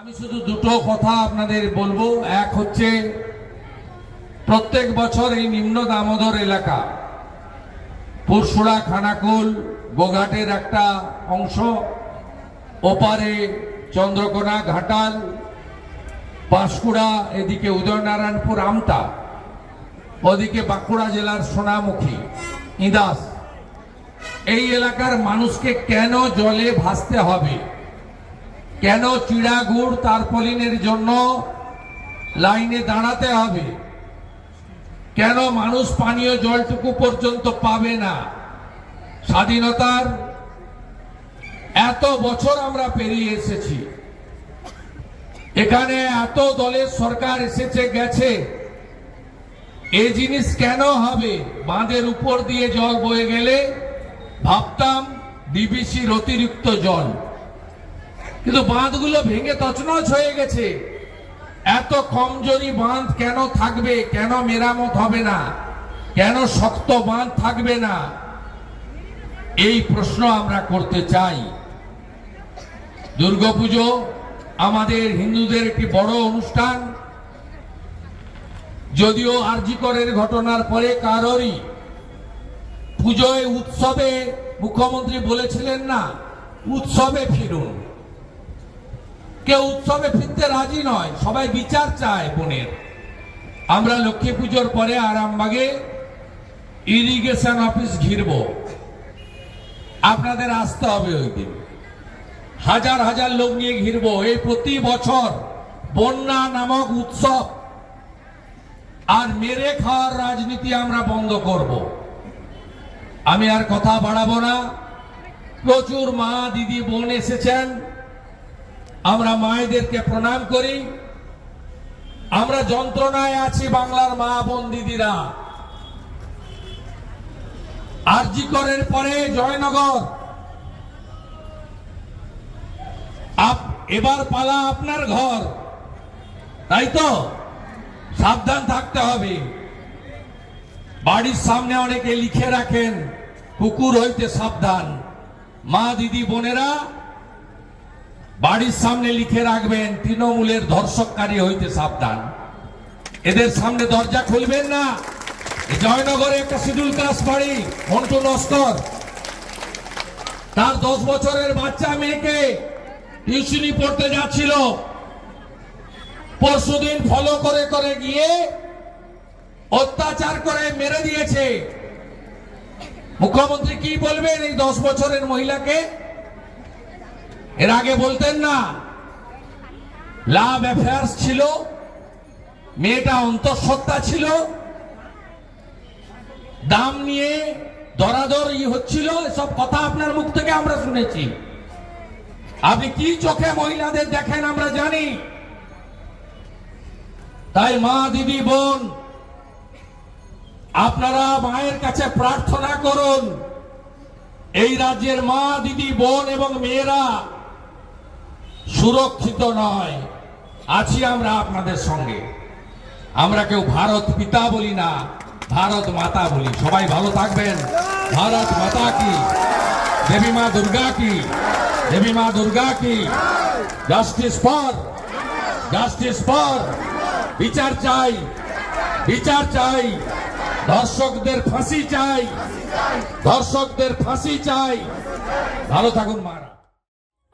আমি শুধু দুটো কথা আপনাদের বলব। এক হচ্ছে, প্রত্যেক বছর এই নিম্ন দামোদর এলাকা পুরসুড়া খানাকুল বোঘাটের একটা অংশ, ওপারে চন্দ্রকোনা, ঘাটাল পাঁশকুড়া এদিকে উদয়নারায়ণপুর, আমতা, ওদিকে বাঁকুড়া জেলার সোনামুখী, ইদাস। এই এলাকার মানুষকে কেন জলে ভাসতে হবে? কেন চিড়াগুড় তারপলিনের জন্য লাইনে দাঁড়াতে হবে? কেন মানুষ পানীয় জলটুকু পর্যন্ত পাবে না? স্বাধীনতার এত বছর আমরা পেরিয়ে এসেছি। এখানে এত দলের সরকার এসেছে, গেছে। এই জিনিস কেন হবে? বাঁধের উপর দিয়ে জল বয়ে গেলে ভাবতাম ডিবিসির অতিরিক্ত জল। কিন্তু বাঁধগুলো ভেঙে তছনছ হয়ে গেছে। এত কমজোরি বাঁধ কেন থাকবে? কেন মেরামত হবে না? কেন শক্ত বাঁধ থাকবে না? এই প্রশ্ন আমরা করতে চাই। দুর্গাপুজো আমাদের হিন্দুদের একটি বড় অনুষ্ঠান। যদিও আরজিকরের ঘটনার পরে কারোরই পুজোয়, উৎসবে মুখ্যমন্ত্রী বলেছিলেন না, উৎসবে ফিরুন। কেউ উৎসবে ফিরতে রাজি নয়। সবাই বিচার চায় বোনের। আমরা লক্ষ্মী পুজোর পরে আরামবাগে ইরিগেশন অফিস ঘিরব। আপনাদের আসতে হবে ওই দিন। হাজার হাজার লোক নিয়ে ঘিরবো। এই প্রতি বছর বন্যা নামক উৎসব। আর মেরে খাওয়ার রাজনীতি আমরা বন্ধ করব। আমি আর কথা বাড়াবো না। প্রচুর মা দিদি বোন এসেছেন। আমরা মায়েদেরকে প্রণাম করি। আমরা যন্ত্রণায় আছি বাংলার মা বোন দিদিরা। আরজি করের পরে জয়নগর। এবার পালা আপনার ঘর। তাই তো? সাবধান থাকতে হবে। বাড়ির সামনে অনেকে লিখে রাখেন, কুকুর হইতে সাবধান। মা, দিদি, বোনেরা বাড়ির সামনে লিখে রাখবেন, তৃণমূলের ধর্ষককারী হইতে সাবধান। এদের সামনে দরজা খুলবেন না। জয়নগরে একটা শিডিউল কাস্ট বাড়ি মন্টু নস্কর। তার দশ বছরের বাচ্চা মেয়েকে টিউশনি পড়তে যাচ্ছিল। পরশুদিন ফলো করে করে গিয়ে অত্যাচার করে মেরে দিয়েছে। মুখ্যমন্ত্রী কি বলবেন এই দশ বছরের মহিলাকে? এর আগে বলতেন না, লাভ অ্যাফেয়ার্স ছিল, মেয়েটা অন্তঃসত্ত্বা ছিল, দাম নিয়ে দরাদর ই হচ্ছিল, এসব কথা আপনার মুখ থেকে আমরা শুনেছি। আপনি কি চোখে মহিলাদের দেখেন আমরা জানি। তাই মা, দিদি, বোন, আপনারা মায়ের কাছে প্রার্থনা করুন, এই রাজ্যের মা, দিদি, বোন এবং মেয়েরা সুরক্ষিত নয়। আছি আমরা আপনাদের সঙ্গে। আমরা কেউ ভারত পিতা বলি না, ভারত মাতা বলি। সবাই ভালো থাকবেন। ভারত মাতা কি? দেবী মা দুর্গা কি? দেবী মা দুর্গা কি? Justice for justice for. বিচার চাই বিচার চাই। দর্শকদের ফাঁসি চাই, দর্শকদের ফাঁসি চাই। ভালো থাকুন, মারা।